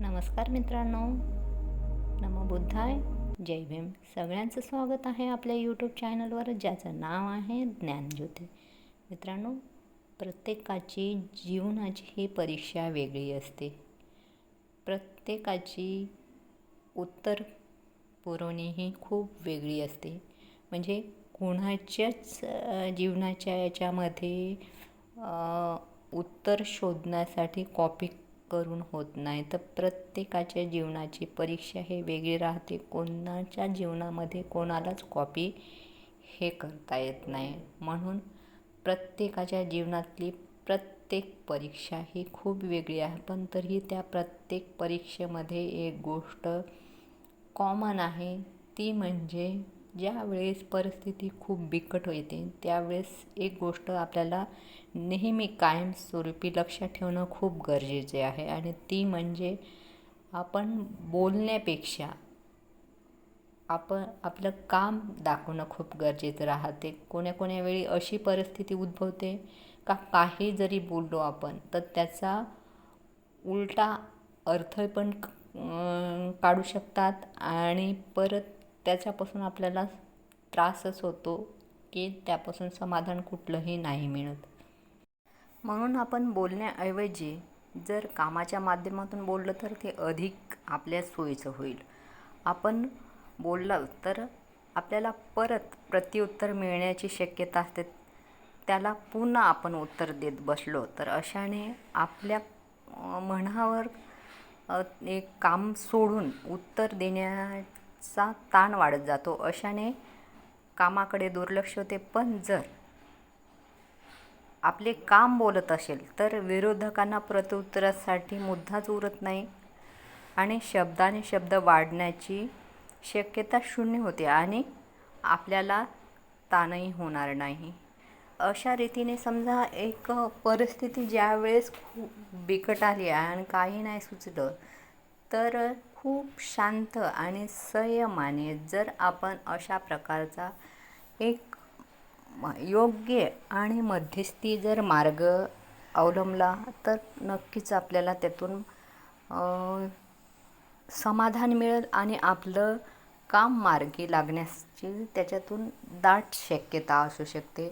नमस्कार मित्रांनो. नमो बुद्धाय. जय भीम. सगळ्यांचं स्वागत आहे आपल्या यूट्यूब चॅनलवर ज्याचं नाव आहे ज्ञानज्योती. मित्रांनो प्रत्येकाची जीवनाची ही परीक्षा वेगळी असते. प्रत्येकाची उत्तर पुरवणी ही खूप वेगळी असते. म्हणजे कोणाच्याच जीवनाच्या याच्यामध्ये उत्तर शोधण्यासाठी कॉपी करून होत नाही. तर प्रत्येकाच्या जीवनाची परीक्षा हे वेगळी राहते. कोणाच्या जीवनामध्ये कोणालाच कॉपी हे करता येत नाही. म्हणून प्रत्येकाच्या जीवनातली प्रत्येक परीक्षा ही खूप वेगळी आहे. पण तरीही त्या प्रत्येक परीक्षेमध्ये एक गोष्ट कॉमन आहे. ती म्हणजे ज्या वेळेस परिस्थिती खूप बिकट येते त्यावेळेस एक गोष्ट आपल्याला नेहमी कायमस्वरूपी लक्षात ठेवणं खूप गरजेचे आहे आणि ती म्हणजे आपण बोलण्यापेक्षा आपण आपलं काम दाखवणं खूप गरजेचं राहते. कोण्या कोण्या वेळी अशी परिस्थिती उद्भवते का काही जरी बोललो आपण तर त्याचा उलटा अर्थ पण काढू शकतात आणि परत त्याच्यापासून आपल्याला त्रासच होतो की त्यापासून समाधान कुठलंही नाही मिळत. म्हणून आपण बोलण्याऐवजी जर कामाच्या माध्यमातून बोललं तर ते अधिक आपल्या सोयीचं होईल. आपण बोललं तर आपल्याला परत प्रत्युत्तर मिळण्याची शक्यता असते. त्याला पुन्हा आपण उत्तर देत बसलो तर अशाने आपल्या मनावर म्हणावर एक काम सोडून उत्तर देण्या चा ताण वाढत जातो. अशाने कामाकडे दुर्लक्ष होते. पण जर आपले काम बोलत असेल तर विरोधकांना प्रत्युत्तरासाठी मुद्दाच उरत नाही आणि शब्दाने शब्द वाढण्याची शक्यता शून्य होते आणि आपल्याला ताणही होणार नाही. अशा रीतीने समजा एक परिस्थिती ज्यावेळेस खूप बिकट आली आहे आणि काही नाही सुचलं तर खूप शांत आणि संयमाने जर आपण अशा प्रकारचा एक योग्य आणि मध्यस्थी जर मार्ग अवलंबला तर नक्कीच आपल्याला त्यातून समाधान मिळेल आणि आपलं काम मार्गी लागण्याची त्याच्यातून दाट शक्यता असू शकते.